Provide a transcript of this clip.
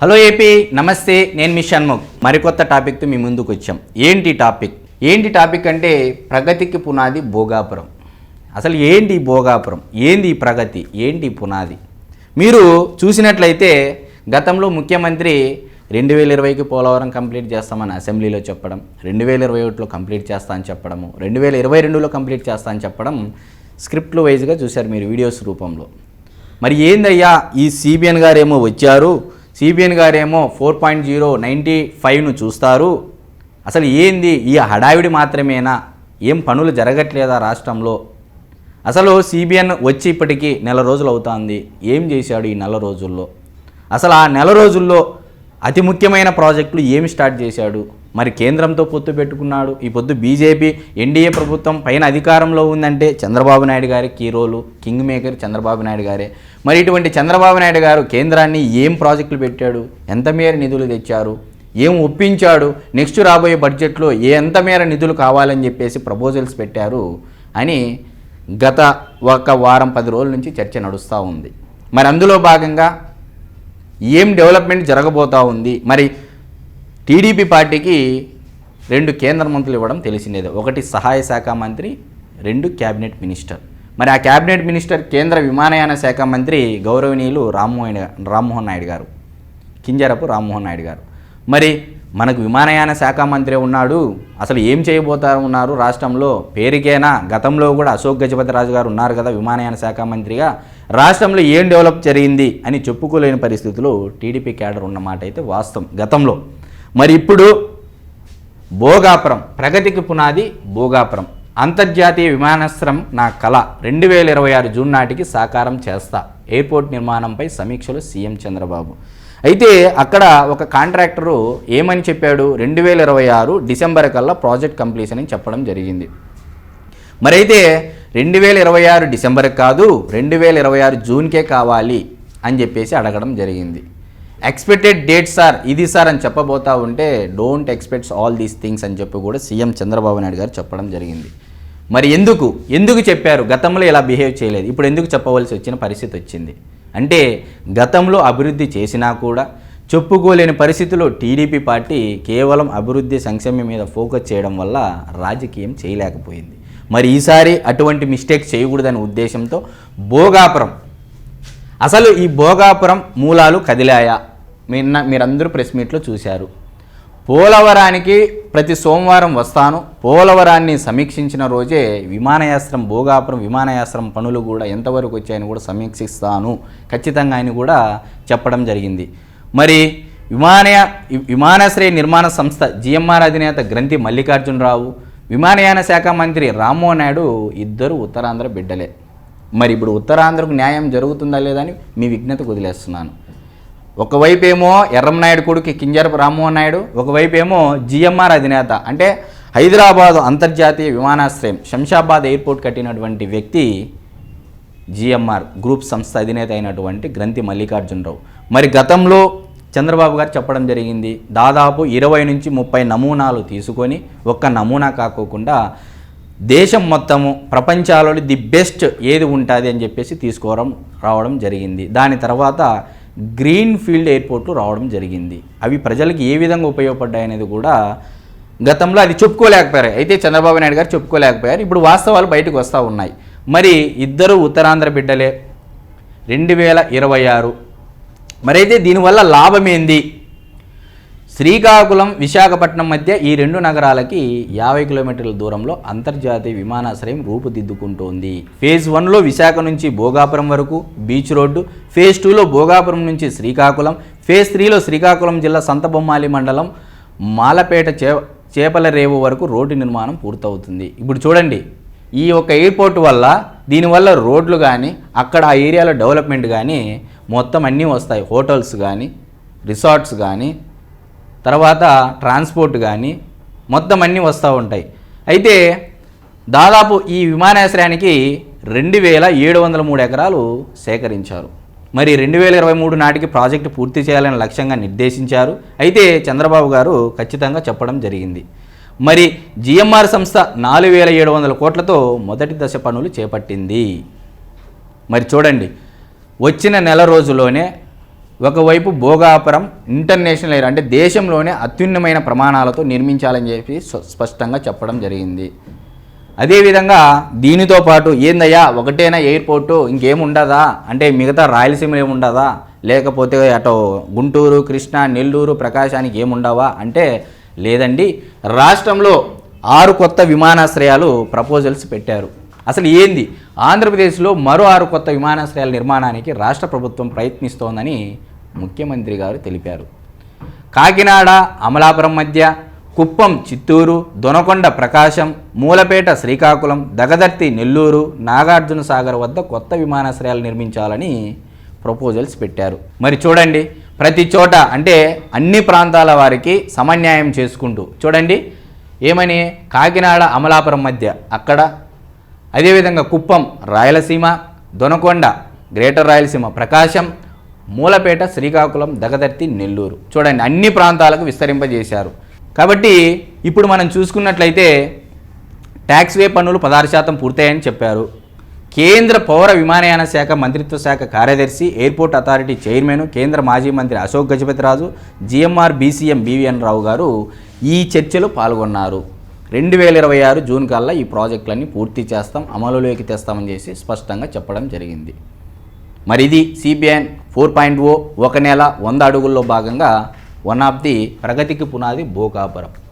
Hello AP నమస్తే నేను మీ షణ్ముఖ్. మరికొత్త టాపిక్తో మీ ముందుకు వచ్చాం. ఏంటి టాపిక్? ఏంటి టాపిక్ అంటే ప్రగతికి పునాది భోగాపురం. అసలు ఏంటి భోగాపురం? ఏంది ప్రగతి? ఏంటి పునాది? మీరు చూసినట్లయితే గతంలో ముఖ్యమంత్రి రెండు వేల ఇరవైకి పోలవరం కంప్లీట్ చేస్తామని అసెంబ్లీలో చెప్పడం రెండు వేల ఇరవై ఒకటిలో కంప్లీట్ చేస్తా అని చెప్పడము రెండు వేల ఇరవై రెండులో కంప్లీట్ చేస్తా అని చెప్పడం స్క్రిప్ట్లు వైజ్గా చూశారు మీరు వీడియోస్ రూపంలో. మరి ఏందయ్యా? ఈ సిబిఎన్ గారేమో వచ్చారు సిబిఎన్ గారేమో ఫోర్ పాయింట్ జీరో నైంటీ ఫైవ్ను చూస్తారు. అసలు ఏంది? ఈ హడావిడి మాత్రమేనా? ఏం పనులు జరగట్లేదా రాష్ట్రంలో? అసలు సిబిఎన్ వచ్చి ఇప్పటికీ నెల రోజులు అవుతుంది. ఏం చేశాడు ఈ నెల రోజుల్లో? అసలు ఆ నెల రోజుల్లో అతి ముఖ్యమైన ప్రాజెక్టులు ఏమి స్టార్ట్ చేశాడు? మరి కేంద్రంతో పొత్తు పెట్టుకున్నాడు? ఈ పొద్దు బీజేపీ ఎన్డీఏ ప్రభుత్వం పైన అధికారంలో ఉందంటే చంద్రబాబు నాయుడు గారి కీరోలు కింగ్ మేకర్ చంద్రబాబు నాయుడు గారే. మరి ఇటువంటి చంద్రబాబు నాయుడు గారు కేంద్రాన్ని ఏం ప్రాజెక్టులు పెట్టాడు? ఎంత మేర నిధులు తెచ్చారు? ఏం ఒప్పించాడు? నెక్స్ట్ రాబోయే బడ్జెట్లో ఏ ఎంత మేర నిధులు కావాలని చెప్పేసి ప్రపోజల్స్ పెట్టారు అని గత ఒక వారం పది రోజుల నుంచి చర్చ నడుస్తూ ఉంది. మరి అందులో భాగంగా ఏం డెవలప్మెంట్ జరగబోతా ఉంది? మరి టీడీపీ పార్టీకి రెండు కేంద్ర మంత్రులు ఇవ్వడం తెలిసిందే ఒకటి సహాయ శాఖ మంత్రి రెండు క్యాబినెట్ మినిస్టర్. మరి ఆ క్యాబినెట్ మినిస్టర్ కేంద్ర విమానయాన శాఖ మంత్రి గౌరవనీయులు రామ్మోహన్ రామ్మోహన్ నాయుడు గారు. కింజరపు రామ్మోహన్ నాయుడు గారు. మరి మనకు విమానయాన శాఖ మంత్రి ఉన్నాడు. అసలు ఏం చేయబోతారు ఉన్నారు? రాష్ట్రంలో పేరుకేనా? గతంలో కూడా అశోక్ గజపతిరాజు గారు ఉన్నారు కదా విమానయాన శాఖ మంత్రిగా. రాష్ట్రంలో ఏం డెవలప్ జరిగింది అని చెప్పుకోలేని పరిస్థితిలో టీడీపీ క్యాడర్ ఉన్నమాట అయితే వాస్తవం గతంలో. మరి ఇప్పుడు భోగాపురం ప్రగతికి పునాది భోగాపురం. అంతర్జాతీయ విమానాశ్రయం నా కళ రెండు వేల ఇరవై ఆరు జూన్ నాటికి సాకారం చేస్తా. ఎయిర్పోర్ట్ నిర్మాణంపై సమీక్షలు సీఎం చంద్రబాబు. అయితే అక్కడ ఒక కాంట్రాక్టరు ఏమని చెప్పాడు? రెండు వేల ఇరవై ఆరు డిసెంబర్ కల్లా ప్రాజెక్ట్ కంప్లీషన్ అని చెప్పడం జరిగింది. మరైతే రెండు వేల ఇరవై ఆరు డిసెంబర్ కాదు రెండు వేల ఇరవై ఆరు జూన్కే కావాలి అని చెప్పేసి అడగడం జరిగింది. ఎక్స్పెక్టెడ్ డేట్ సార్ ఇది సార్ అని చెప్పబోతా ఉంటే don't expects all these things అని చెప్పి కూడా సీఎం చంద్రబాబు నాయుడు గారు చెప్పడం జరిగింది. మరి ఎందుకు? ఎందుకు చెప్పారు? గతంలో ఇలా బిహేవ్ చేయలేదు. ఇప్పుడు ఎందుకు చెప్పవలసి వచ్చిన పరిస్థితి వచ్చింది? అంటే గతంలో అభివృద్ధి చేసినా కూడా చెప్పుకోలేని పరిస్థితిలో టీడీపీ పార్టీ కేవలం అభివృద్ధి సంక్షేమం మీద ఫోకస్ చేయడం వల్ల రాజకీయం చేయలేకపోయింది. మరి ఈసారి అటువంటి మిస్టేక్ చేయకూడదనే ఉద్దేశంతో భోగాపురం. అసలు ఈ భోగాపురం మూలాలు కదిలాయా? నిన్న మీరందరూ ప్రెస్ మీట్లో చూశారు. పోలవరానికి ప్రతి సోమవారం వస్తాను. పోలవరాన్ని సమీక్షించిన రోజే విమానయాస్త్రం భోగాపురం విమానయాస్త్రం పనులు కూడా ఎంతవరకు వచ్చాయని కూడా సమీక్షిస్తాను. ఖచ్చితంగా అని కూడా చెప్పడం జరిగింది. మరి విమానయ విమానాశ్రయ నిర్మాణ సంస్థ జిఎంఆర్ అధినేత గ్రంథి మల్లికార్జునరావు విమానయాన శాఖ మంత్రి రామ్మోహన్ నాయుడు ఇద్దరు ఉత్తరాంధ్ర బిడ్డలే. మరి ఇప్పుడు ఉత్తరాంధ్రకు న్యాయం జరుగుతుందా లేదని మీ విజ్ఞతకు వదిలేస్తున్నాను. ఒకవైపు ఏమో ఎర్రంనాయుడు కొడుకు కింజరపు రామ్మోహన్ నాయుడు ఒకవైపు ఏమో జిఎంఆర్ అధినేత. అంటే హైదరాబాదు అంతర్జాతీయ విమానాశ్రయం శంషాబాద్ ఎయిర్పోర్ట్ కట్టినటువంటి వ్యక్తి జిఎంఆర్ గ్రూప్ సంస్థ అధినేత అయినటువంటి గ్రంథి మల్లికార్జునరావు. మరి గతంలో చంద్రబాబు గారు చెప్పడం జరిగింది దాదాపు ఇరవై నుంచి ముప్పై నమూనాలు తీసుకొని ఒక్క నమూనా కాకోకుండా దేశం మొత్తము ప్రపంచాలలో ది బెస్ట్ ఏది ఉంటుంది అని చెప్పేసి తీసుకోవడం రావడం జరిగింది. దాని తర్వాత గ్రీన్ ఫీల్డ్ ఎయిర్పోర్ట్లు రావడం జరిగింది. అవి ప్రజలకు ఏ విధంగా ఉపయోగపడ్డాయి అనేది కూడా గతంలో అది చెప్పుకోలేకపోయారు. అయితే చంద్రబాబు నాయుడు గారు చెప్పుకోలేకపోయారు. ఇప్పుడు వాస్తవాలు బయటకు వస్తూ ఉన్నాయి. మరి ఇద్దరు ఉత్తరాంధ్ర బిడ్డలే. రెండు వేల ఇరవై ఆరు. మరైతే దీనివల్ల లాభం ఏంది? శ్రీకాకుళం విశాఖపట్నం మధ్య ఈ రెండు నగరాలకి యాభై కిలోమీటర్ల దూరంలో అంతర్జాతీయ విమానాశ్రయం రూపుదిద్దుకుంటోంది. ఫేజ్ వన్లో విశాఖ నుంచి భోగాపురం వరకు బీచ్ రోడ్డు ఫేజ్ టూలో భోగాపురం నుంచి శ్రీకాకుళం ఫేజ్ త్రీలో శ్రీకాకుళం జిల్లా సంతబొమ్మాలి మండలం మాలపేట చే చేపల రేవు వరకు రోడ్డు నిర్మాణం పూర్తవుతుంది. ఇప్పుడు చూడండి ఈ యొక్క ఎయిర్పోర్ట్ వల్ల దీనివల్ల రోడ్లు కానీ అక్కడ ఆ ఏరియాలో డెవలప్మెంట్ కానీ మొత్తం అన్నీ వస్తాయి. హోటల్స్ కానీ రిసార్ట్స్ కానీ తర్వాత ట్రాన్స్పోర్ట్ కానీ మొత్తం అన్నీ వస్తూ ఉంటాయి. అయితే దాదాపు ఈ విమానాశ్రయానికి రెండు వేల ఏడు వందల మూడు ఎకరాలు సేకరించారు. మరి రెండు వేల ఇరవై మూడు నాటికి ప్రాజెక్టు పూర్తి చేయాలని లక్ష్యంగా నిర్దేశించారు. అయితే చంద్రబాబు గారు ఖచ్చితంగా చెప్పడం జరిగింది. మరి జిఎంఆర్ సంస్థ నాలుగు వేల ఏడు వందల కోట్లతో మొదటి దశ పనులు చేపట్టింది. మరి చూడండి వచ్చిన నెల రోజులోనే ఒకవైపు భోగాపురం ఇంటర్నేషనల్ ఎయిర్ అంటే దేశంలోనే అత్యున్నమైన ప్రమాణాలతో నిర్మించాలని చెప్పి స్పష్టంగా చెప్పడం జరిగింది. అదేవిధంగా దీనితో పాటు ఏందయ్యా ఒకటేనా ఎయిర్పోర్టు? ఇంకేముండదా అంటే మిగతా రాయలసీమలో ఏముండదా లేకపోతే అటు గుంటూరు కృష్ణా నెల్లూరు ప్రకాశానికి ఏముండవా అంటే లేదండి. రాష్ట్రంలో ఆరు కొత్త విమానాశ్రయాలు ప్రపోజల్స్ పెట్టారు. అసలు ఏంది? ఆంధ్రప్రదేశ్లో మరో ఆరు కొత్త విమానాశ్రయాల నిర్మాణానికి రాష్ట్ర ప్రభుత్వం ప్రయత్నిస్తోందని ముఖ్యమంత్రి గారు తెలిపారు. కాకినాడ అమలాపురం మధ్య కుప్పం చిత్తూరు దొనకొండ ప్రకాశం మూలపేట శ్రీకాకుళం దగదర్తి నెల్లూరు నాగార్జున సాగర్ వద్ద కొత్త విమానాశ్రయాలు నిర్మించాలని ప్రపోజల్స్ పెట్టారు. మరి చూడండి ప్రతి చోట అంటే అన్ని ప్రాంతాల వారికి సమన్యాయం చేసుకుంటూ చూడండి ఏమని? కాకినాడ అమలాపురం మధ్య అక్కడ అదేవిధంగా కుప్పం రాయలసీమ దొనకొండ గ్రేటర్ రాయలసీమ ప్రకాశం మూలపేట శ్రీకాకుళం దగదర్తి నెల్లూరు. చూడండి అన్ని ప్రాంతాలకు విస్తరింపజేశారు. కాబట్టి ఇప్పుడు మనం చూసుకున్నట్లయితే ట్యాక్స్ వే పన్నులు పదహారు శాతం పూర్తయ్యాయని చెప్పారు. కేంద్ర పౌర విమానయాన శాఖ మంత్రిత్వ శాఖ కార్యదర్శి ఎయిర్పోర్ట్ అథారిటీ చైర్మన్ కేంద్ర మాజీ మంత్రి Ashok Gajapathiraju GMR BCM BVN Rao గారు ఈ చర్చలో పాల్గొన్నారు. రెండు వేల ఇరవై ఆరు జూన్ కల్లా ఈ ప్రాజెక్టులన్నీ పూర్తి చేస్తాం అమలులోకి తెస్తామని చేసి స్పష్టంగా చెప్పడం జరిగింది. మరి ఇది సిబిఎన్ ఫోర్ పాయింట్ ఓ ఒక నెల వంద అడుగుల్లో భాగంగా వన్ ఆఫ్ ది ప్రగతికి పునాది భూకాపురం.